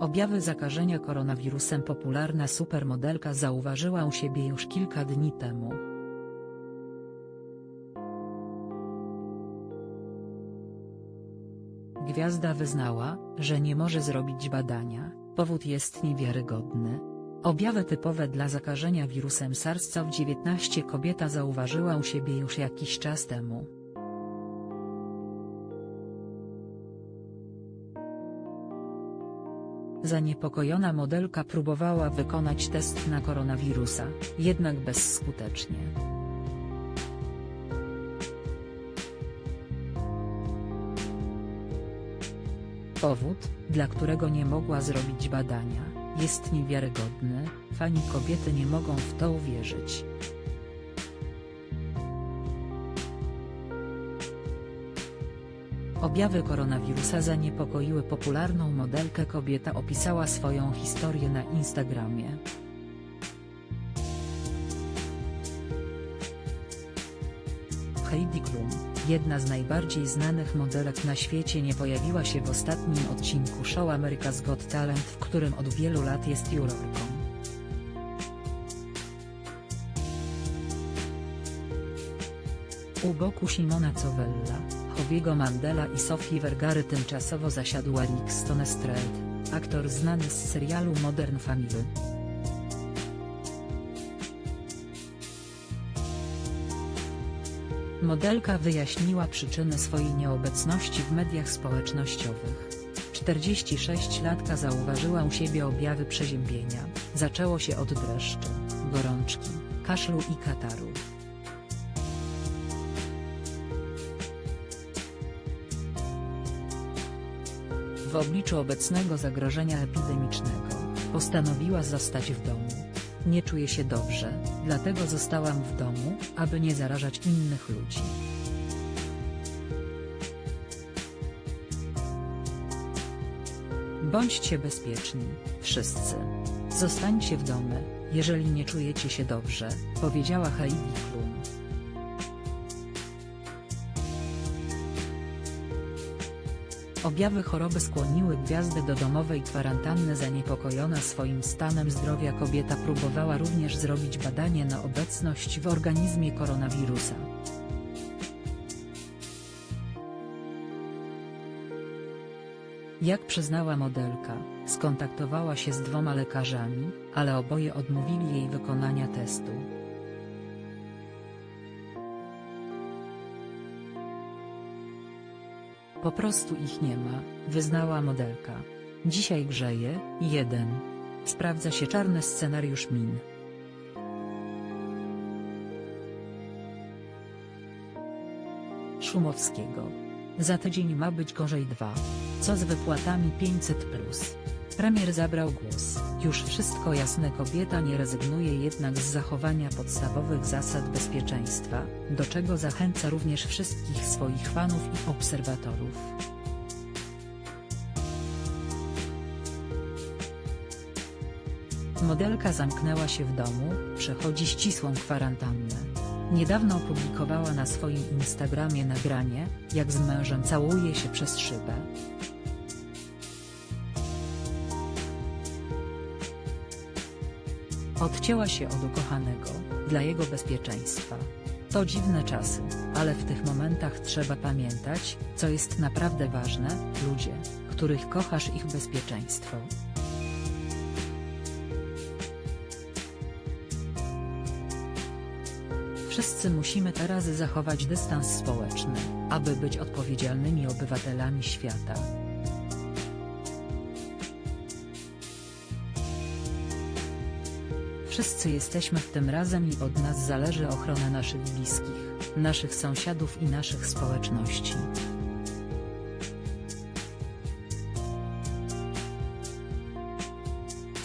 Objawy zakażenia koronawirusem popularna supermodelka zauważyła u siebie już kilka dni temu. Gwiazda wyznała, że nie może zrobić badania, powód jest niewiarygodny. Objawy typowe dla zakażenia wirusem SARS-CoV-19 kobieta zauważyła u siebie już jakiś czas temu. Zaniepokojona modelka próbowała wykonać test na koronawirusa, jednak bezskutecznie. Powód, dla którego nie mogła zrobić badania, jest niewiarygodny, fani kobiety nie mogą w to uwierzyć. Objawy koronawirusa zaniepokoiły popularną modelkę kobieta opisała swoją historię na Instagramie. Heidi Klum, jedna z najbardziej znanych modelek na świecie nie pojawiła się w ostatnim odcinku show America's Got Talent w którym od wielu lat jest jurorką. U boku Simona Covella, Hobiego Mandela i Sofii Vergary tymczasowo zasiadł Eric Stonestreet, aktor znany z serialu Modern Family. Modelka wyjaśniła przyczyny swojej nieobecności w mediach społecznościowych. 46-latka zauważyła u siebie objawy przeziębienia, zaczęło się od dreszczy, gorączki, kaszlu i kataru. W obliczu obecnego zagrożenia epidemicznego, postanowiła zostać w domu. Nie czuję się dobrze, dlatego zostałam w domu, aby nie zarażać innych ludzi. Bądźcie bezpieczni, wszyscy. Zostańcie w domu, jeżeli nie czujecie się dobrze, powiedziała Heidi Klum. Objawy choroby skłoniły gwiazdę do domowej kwarantanny zaniepokojona swoim stanem zdrowia kobieta próbowała również zrobić badanie na obecność w organizmie koronawirusa. Jak przyznała modelka, skontaktowała się z dwoma lekarzami, ale oboje odmówili jej wykonania testu. Po prostu ich nie ma, wyznała modelka. Dzisiaj grzeje, 1. Sprawdza się czarny scenariusz min. Szumowskiego. Za tydzień ma być gorzej 2. Co z wypłatami 500+. Plus? Premier zabrał głos. Już wszystko jasne kobieta nie rezygnuje jednak z zachowania podstawowych zasad bezpieczeństwa, do czego zachęca również wszystkich swoich fanów i obserwatorów. Modelka zamknęła się w domu, przechodzi ścisłą kwarantannę. Niedawno opublikowała na swoim Instagramie nagranie, jak z mężem całuje się przez szybę. Odcięła się od ukochanego, dla jego bezpieczeństwa. To dziwne czasy, ale w tych momentach trzeba pamiętać, co jest naprawdę ważne, ludzie, których kochasz ich bezpieczeństwo. Wszyscy musimy teraz zachować dystans społeczny, aby być odpowiedzialnymi obywatelami świata. Wszyscy jesteśmy w tym razem i od nas zależy ochrona naszych bliskich, naszych sąsiadów i naszych społeczności.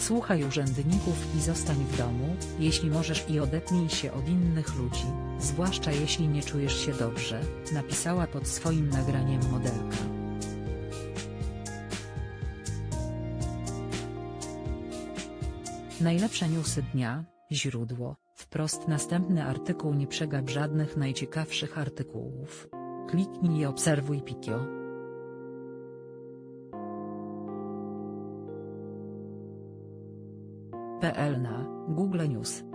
Słuchaj urzędników i zostań w domu, jeśli możesz i odetnij się od innych ludzi, zwłaszcza jeśli nie czujesz się dobrze, napisała pod swoim nagraniem modelka. Najlepsze newsy dnia, źródło, wprost następny artykuł nie przegap żadnych najciekawszych artykułów. Kliknij i obserwuj Pikio. PL na Google News